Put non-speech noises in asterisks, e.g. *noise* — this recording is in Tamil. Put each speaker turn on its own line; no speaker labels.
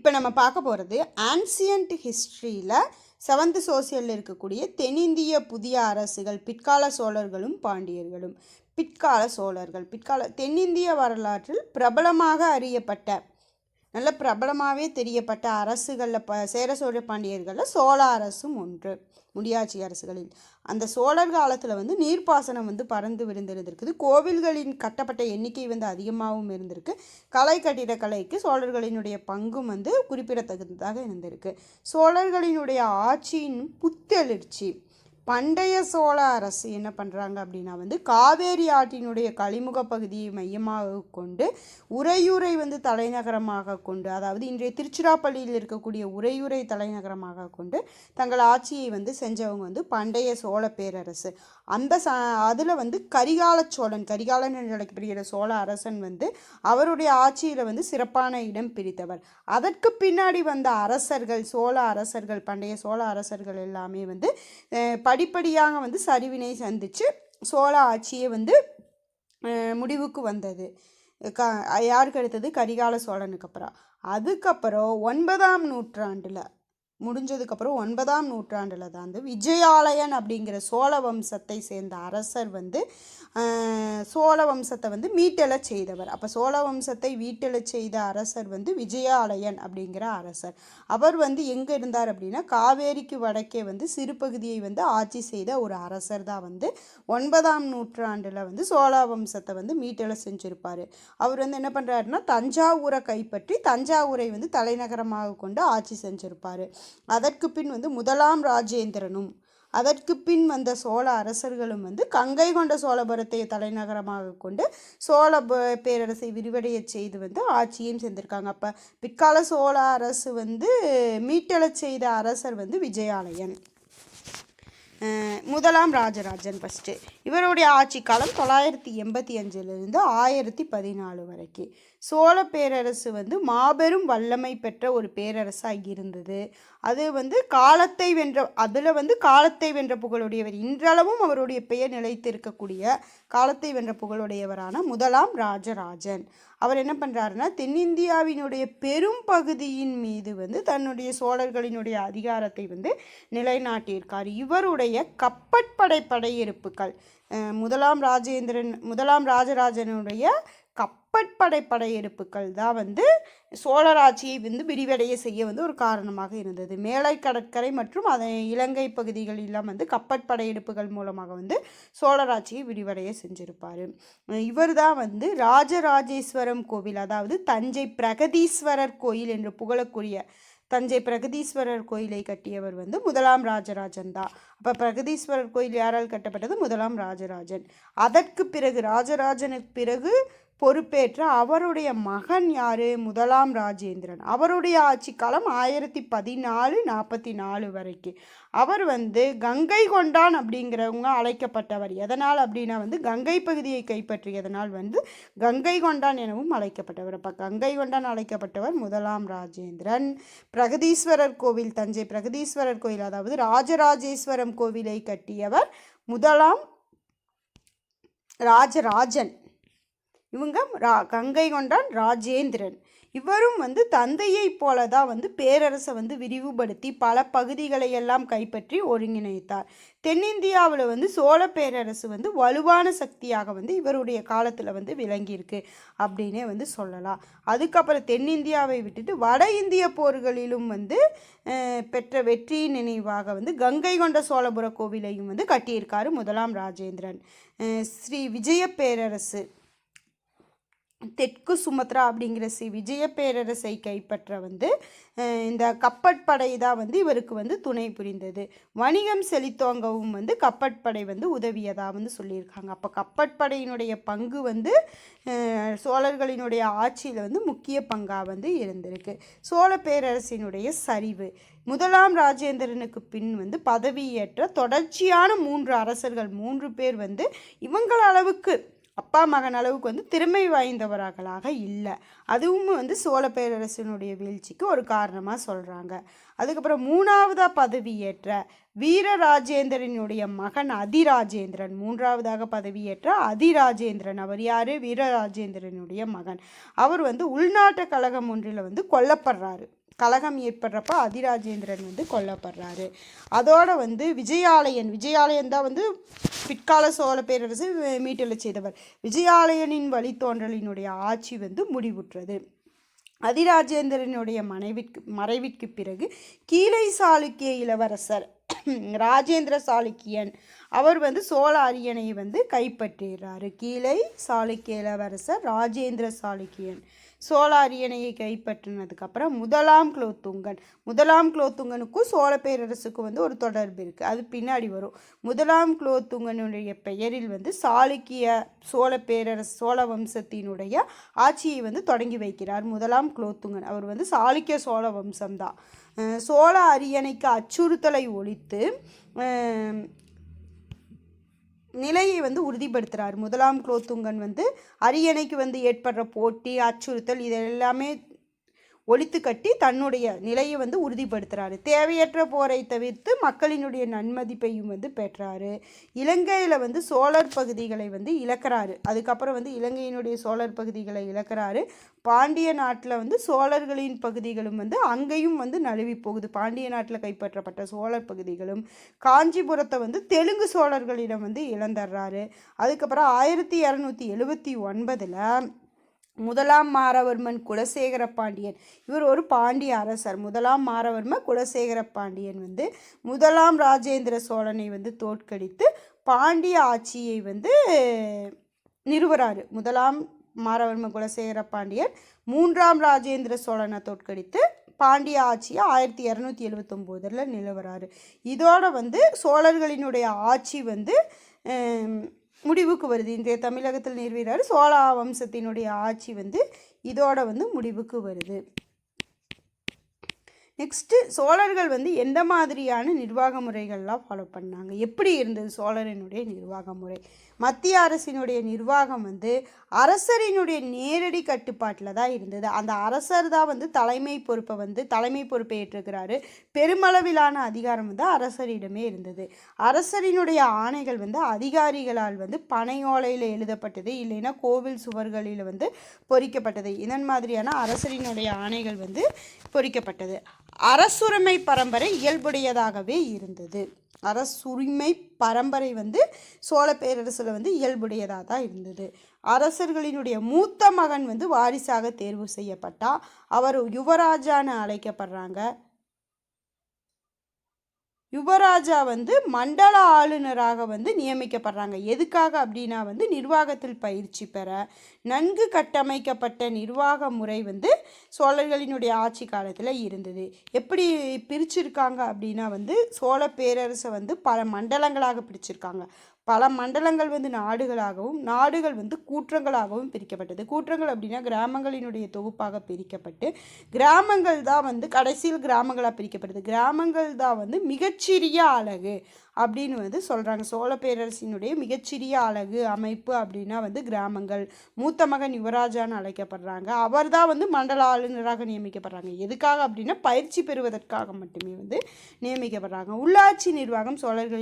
இப்போ நம்ம பார்க்க போகிறது ஆன்சியன்ட் ஹிஸ்ட்ரியில் செவன்த் சோசியலில் இருக்கக்கூடிய தென்னிந்திய புதிய அரசுகள் பிற்கால சோழர்களும் பாண்டியர்களும். பிற்கால சோழர்கள் பிற்கால தென்னிந்திய வரலாற்றில் பிரபலமாக அறியப்பட்ட நல்ல பிரபலமாகவே தெரியப்பட்ட அரசுகளில் ப சேர சோழ பாண்டியர்களில் சோழ அரசும் ஒன்று முடியாட்சி அரசுகளில். அந்த சோழர் காலத்தில் வந்து நீர்ப்பாசனம் வந்து பறந்து விழுந்திருந்திருக்குது கோவில்களின் கட்டப்பட்ட எண்ணிக்கை வந்து அதிகமாகவும் இருந்திருக்கு. கலை கட்டிடக்கலைக்கு சோழர்களினுடைய பங்கும் வந்து குறிப்பிடத்தகுந்ததாக இருந்திருக்கு. சோழர்களினுடைய ஆட்சியின் புத்தெழுச்சி பண்டைய சோழ அரசு என்ன பண்ணுறாங்க அப்படின்னா வந்து காவேரி ஆற்றினுடைய கழிமுக பகுதியை மையமாக கொண்டு உறையூரை வந்து தலைநகரமாக கொண்டு அதாவது இன்றைய திருச்சிராப்பள்ளியில் இருக்கக்கூடிய உறையூரை தலைநகரமாக கொண்டு தங்கள் ஆட்சியை வந்து செஞ்சவங்க வந்து பண்டைய சோழ பேரரசு. அந்த ச அதில் வந்து கரிகால சோழன் கரிகாலன் என்று அழைக்கப்படுகிற சோழ அரசன் வந்து அவருடைய ஆட்சியில் வந்து சிறப்பான இடம் பிரித்தவர். அதற்கு பின்னாடி வந்த அரசர்கள் சோழ அரசர்கள் பண்டைய சோழ அரசர்கள் எல்லாமே வந்து படி படிப்படியாக வந்து சரிவினை சந்தித்து சோழ ஆட்சியே வந்து முடிவுக்கு வந்தது. க யாருக்கு அடுத்தது? கரிகால சோழனுக்கு அப்புறம். அதுக்கப்புறம் ஒன்பதாம் நூற்றாண்டில் முடிஞ்சதுக்கப்புறம் ஒன்பதாம் நூற்றாண்டில் தான் வந்து விஜயாலயன் அப்படிங்கிற சோழ வம்சத்தை சேர்ந்த அரசர் வந்து சோழ வம்சத்தை வந்து மீட்டெழச் செய்தவர். அப்போ சோழ வம்சத்தை மீட்டெழச் செய்த அரசர் வந்து விஜயாலயன் அப்படிங்கிற அரசர். அவர் வந்து எங்கே இருந்தார் அப்படின்னா காவேரிக்கு வடக்கே வந்து சிறு பகுதியை வந்து ஆட்சி செய்த ஒரு அரசர் தான் வந்து ஒன்பதாம் நூற்றாண்டில் வந்து சோழ வம்சத்தை வந்து மீட்டெழ செஞ்சுருப்பார். அவர் வந்து என்ன பண்ணுறாருன்னா தஞ்சாவூரை கைப்பற்றி தஞ்சாவூரை வந்து தலைநகரமாக கொண்டு ஆட்சி செஞ்சுருப்பார். அதற்கு பின் வந்து முதலாம் ராஜேந்திரனும் அதற்கு பின் வந்த சோழ அரசர்களும் வந்து கங்கை கொண்ட சோழபுரத்தை தலைநகரமாக கொண்டு சோழ பேரரசை விரிவடையச் செய்து வந்து ஆட்சியும் செஞ்சுருக்காங்க அப்போ பிற்கால சோழ அரசு வந்து மீட்டெழச் செய்த அரசர் வந்து விஜயாலயன். முதலாம் ராஜராஜன் ஃபஸ்ட்டு இவருடைய ஆட்சி காலம் தொள்ளாயிரத்தி எண்பத்தி அஞ்சிலிருந்து ஆயிரத்தி பதினாலு வரைக்கும் சோழ பேரரசு வந்து மாபெரும் வல்லமை பெற்ற ஒரு பேரரசாக இருந்தது. அது வந்து காலத்தை வென்ற அதில் வந்து காலத்தை வென்ற புகழுடையவர். இன்றளவும் அவருடைய பெயர் நிலைத்து இருக்கக்கூடிய காலத்தை வென்ற புகழுடையவரான முதலாம் ராஜராஜன். அவர் என்ன பண்ணுறாருன்னா தென்னிந்தியாவினுடைய பெரும் பகுதியின் மீது வந்து தன்னுடைய சோழர்களினுடைய அதிகாரத்தை வந்து நிலைநாட்டியிருக்கார். இவருடைய கப்பற்படை படையெடுப்புகள் முதலாம் ராஜேந்திரன் முதலாம் ராஜராஜனுடைய கப்பற்படை படையெடுப்புகள் தான் வந்து சோழராட்சியை வந்து விரிவடைய செய்ய வந்து ஒரு காரணமாக இருந்தது. மேலை கடற்கரை மற்றும் அதை இலங்கை பகுதிகளெல்லாம் வந்து கப்பற்படையெடுப்புகள் மூலமாக வந்து சோழராட்சியை விரிவடைய செஞ்சுருப்பார். இவர் தான் வந்து ராஜராஜேஸ்வரம் கோவில் அதாவது தஞ்சை பிரகதீஸ்வரர் கோயில் என்று புகழக்கூடிய தஞ்சை பிரகதீஸ்வரர் கோயிலை கட்டியவர் வந்து முதலாம் ராஜராஜன் தான். அப்போ பிரகதீஸ்வரர் கோயில் யாரால் கட்டப்பட்டது? முதலாம் ராஜராஜன். அதற்கு பிறகு ராஜராஜனுக்கு பிறகு பொறுப்பேற்ற அவருடைய மகன் யாரு? முதலாம் ராஜேந்திரன். அவருடைய ஆட்சி காலம் ஆயிரத்தி பதினாலு நாற்பத்தி நாலு வரைக்கும். அவர் வந்து கங்கை கொண்டான் அப்படிங்கிறவங்க அழைக்கப்பட்டவர். எதனால் அப்படின்னா வந்து கங்கை பகுதியை கைப்பற்றியதனால் வந்து கங்கை கொண்டான் எனவும் அழைக்கப்பட்டவர். அப்போ கங்கை கொண்டான் அழைக்கப்பட்டவர் முதலாம் ராஜேந்திரன். பிரகதீஸ்வரர் கோவில் தஞ்சை பிரகதீஸ்வரர் கோயில் அதாவது ராஜராஜேஸ்வரம் கோவிலை கட்டியவர் முதலாம் ராஜராஜன். இவங்க ரா கங்கை கொண்டான் ராஜேந்திரன். இவரும் வந்து தந்தையைப் போல தான் வந்து பேரரசை வந்து விரிவுபடுத்தி பல பகுதிகளை எல்லாம் கைப்பற்றி ஒருங்கிணைத்தார். தென்னிந்தியாவில் வந்து சோழ பேரரசு வந்து வலுவான சக்தியாக வந்து இவருடைய காலத்தில் வந்து விளங்கியிருக்கு அப்படின்னே வந்து சொல்லலாம். அதுக்கப்புறம் தென்னிந்தியாவை விட்டுட்டு வட இந்திய போர்களிலும் வந்து பெற்ற வெற்றியின் நினைவாக வந்து கங்கை கொண்ட சோழபுர கோவிலையும் வந்து கட்டியிருக்காரு முதலாம் ராஜேந்திரன். ஸ்ரீ விஜய பேரரசு. தெற்கு சுமத்ரா அப்படிங்கிற ஸ்ரீ விஜய பேரரசை கைப்பற்ற வந்து இந்த கப்பற்படை தான் வந்து இவருக்கு வந்து துணை புரிந்தது. வணிகம் செழித்தோங்கவும் வந்து கப்பற்படை வந்து உதவியதாக வந்து சொல்லியிருக்காங்க. அப்போ கப்பற்படையினுடைய பங்கு வந்து சோழர்களினுடைய ஆட்சியில் வந்து முக்கிய பங்காக வந்து இருந்திருக்கு. சோழ பேரரசினுடைய சரிவு. முதலாம் ராஜேந்திரனுக்கு பின் வந்து பதவியேற்ற தொடர்ச்சியான மூன்று அரசர்கள் மூன்று பேர் வந்து இவங்கள அளவுக்கு அப்பா மகன் அளவுக்கு வந்து திறமை வாய்ந்தவர்களாக இல்லை. அதுவும் வந்து சோழ பேரரசினுடைய வீழ்ச்சிக்கு ஒரு காரணமாக சொல்கிறாங்க அதுக்கப்புறம் மூணாவதாக பதவியேற்ற வீரராஜேந்திரனுடைய மகன் அதிராஜேந்திரன். மூன்றாவதாக பதவியேற்ற அதிராஜேந்திரன். அவர் யார்? வீரராஜேந்திரனுடைய மகன். அவர் வந்து உள்நாட்டு கழகம் ஒன்றில் வந்து கொல்லப்படுறாரு. கலகம் ஏற்படுறப்ப அதிராஜேந்திரன் வந்து கொல்லப்படுறாரு. அதோட வந்து விஜயாலயன். விஜயாலயன் தான் வந்து பிற்கால சோழ பேரரசு மீட்டெழச் செய்தவர். விஜயாலயனின் வழித்தோன்றலினுடைய ஆட்சி வந்து முடிவுற்றது. அதிராஜேந்திரனுடைய மனைவிற்கு மறைவிற்கு பிறகு கீழை சாளுக்கிய இளவரசர் *clears throat* ராஜேந்திர சாளுக்கியன் அவர் வந்து சோழ அரியணையை வந்து கைப்பற்றுகிறாரு. கீழை சாளுக்கிய இளவரசர் ராஜேந்திர சாளுக்கியன். சோழ அரியணையை கைப்பற்றினதுக்கப்புறம் முதலாம் குலோத்துங்கன் முதலாம் குலோத்துங்கனுக்கும் சோழ பேரரசுக்கும் வந்து ஒரு தொடர்பு இருக்குது அது பின்னாடி வரும். முதலாம் குலோத்துங்கனுடைய பெயரில் வந்து சாளுக்கிய சோழ பேரரசு சோழ வம்சத்தினுடைய ஆட்சியை வந்து தொடங்கி வைக்கிறார் முதலாம் குலோத்துங்கன். அவர் வந்து சாளுக்கிய சோழ வம்சம்தான். சோழ அரியணைக்கு அச்சுறுத்தலை ஒழித்து நிலையை வந்து உறுதிப்படுத்துகிறார் முதலாம் குலோத்துங்கன் வந்து அரியணைக்கு வந்து ஏற்படுற போட்டி அச்சுறுத்தல் இது எல்லாமே ஒழித்து கட்டி தன்னுடைய நிலையை வந்து உறுதிப்படுத்துகிறாரு தேவையற்ற போரை தவிர்த்து மக்களினுடைய நன்மதிப்பையும் வந்து பெற்றாரு. இலங்கையில் வந்து சோழர் பகுதிகளை வந்து இழக்கிறாரு. அதுக்கப்புறம் வந்து இலங்கையினுடைய சோழர் பகுதிகளை இழக்கிறாரு. பாண்டிய நாட்டில் வந்து சோழர்களின் பகுதிகளும் வந்து அங்கேயும் வந்து நழுவி போகுது. பாண்டிய நாட்டில் கைப்பற்றப்பட்ட சோழர் பகுதிகளும் காஞ்சிபுரத்தை வந்து தெலுங்கு சோழர்களிடம் வந்து இழந்துடுறாரு. அதுக்கப்புறம் ஆயிரத்தி இரநூத்தி எழுபத்தி ஒன்பதில் முதலாம் மாரவர்மன் குலசேகர பாண்டியன். இவர் ஒரு பாண்டிய அரசர். முதலாம் மாரவர்ம குலசேகர பாண்டியன் வந்து முதலாம் ராஜேந்திர சோழனை வந்து தோற்கடித்து பாண்டிய ஆட்சியை வந்து நிறுவறாரு. முதலாம் மாரவர்ம குலசேகர பாண்டியன் மூன்றாம் ராஜேந்திர சோழனை தோற்கடித்து பாண்டிய ஆட்சியை ஆயிரத்தி இரநூத்தி எழுவத்தொம்போதில் நிலவராரு இதோட வந்து சோழர்களினுடைய ஆட்சி வந்து முடிவுக்கு வருது. இன்றைய தமிழகத்தில் நிறுவினார் சோழ வம்சத்தினுடைய ஆட்சி வந்து இதோட வந்து முடிவுக்கு வருது. நெக்ஸ்ட்டு சோழர்கள் வந்து எந்த மாதிரியான நிர்வாக முறைகள்லாம் ஃபாலோ பண்ணாங்க? எப்படி இருந்தது சோழரினுடைய நிர்வாக முறை? மத்திய அரசினுடைய நிர்வாகம் வந்து அரசரினுடைய நேரடி கட்டுப்பாட்டில் தான் இருந்தது. அந்த அரசர் தான் வந்து தலைமை பொறுப்பை வந்து தலைமை பொறுப்பை ஏற்றுக்கிறாரு பெருமளவிலான அதிகாரம் வந்து அரசரிடமே இருந்தது. அரசரினுடைய ஆணைகள் வந்து அதிகாரிகளால் வந்து பனையோலையில் எழுதப்பட்டது. இல்லைன்னா கோவில் சுவர்களில் வந்து பொறிக்கப்பட்டது. இதன் மாதிரியான அரசரினுடைய ஆணைகள் வந்து பொறிக்கப்பட்டது. அரசுரிமை பரம்பரை இயல்புடையதாகவே இருந்தது. அரசுரிமை பரம்பரை வந்து சோழ பேரரசில் வந்து இயல்புடையதாக தான் இருந்தது. அரசர்களினுடைய மூத்த மகன் வந்து வாரிசாக தேர்வு செய்யப்பட்டா. அவர் யுவராஜான்னு அழைக்கப்படுறாங்க. யுவராஜா வந்து மண்டல ஆளுநராக வந்து நியமிக்கப்படுறாங்க. எதுக்காக அப்படின்னா வந்து நிர்வாகத்தில் பயிற்சி பெற நன்கு கட்டமைக்கப்பட்ட நிர்வாக முறை வந்து சோழர்களினுடைய ஆட்சி காலத்தில் இருந்தது. எப்படி பிரிச்சிருக்காங்க அப்படின்னா வந்து சோழ பேரரசை வந்து பல மண்டலங்களாக பிரிச்சிருக்காங்க. பல மண்டலங்கள் வந்து நாடுகளாகவும் நாடுகள் வந்து கூற்றங்களாகவும் பிரிக்கப்பட்டது. கூற்றங்கள் அப்படின்னா கிராமங்களினுடைய தொகுப்பாக பிரிக்கப்பட்டு கிராமங்கள் தான் வந்து கடைசியில் கிராமங்களாக பிரிக்கப்படுது. கிராமங்கள் தான் வந்து மிகச்சிறிய அழகு அப்படின்னு வந்து சொல்கிறாங்க சோழ பேரரசினுடைய மிகச்சிறிய அழகு அமைப்பு அப்படின்னா வந்து கிராமங்கள். மூத்த மகன் யுவராஜான்னு அழைக்கப்படுறாங்க. அவர் தான் வந்து மண்டல ஆளுநராக நியமிக்கப்படுறாங்க. எதுக்காக அப்படின்னா பயிற்சி பெறுவதற்காக மட்டுமே வந்து நியமிக்கப்படுறாங்க. உள்ளாட்சி நிர்வாகம் சோழர்கள்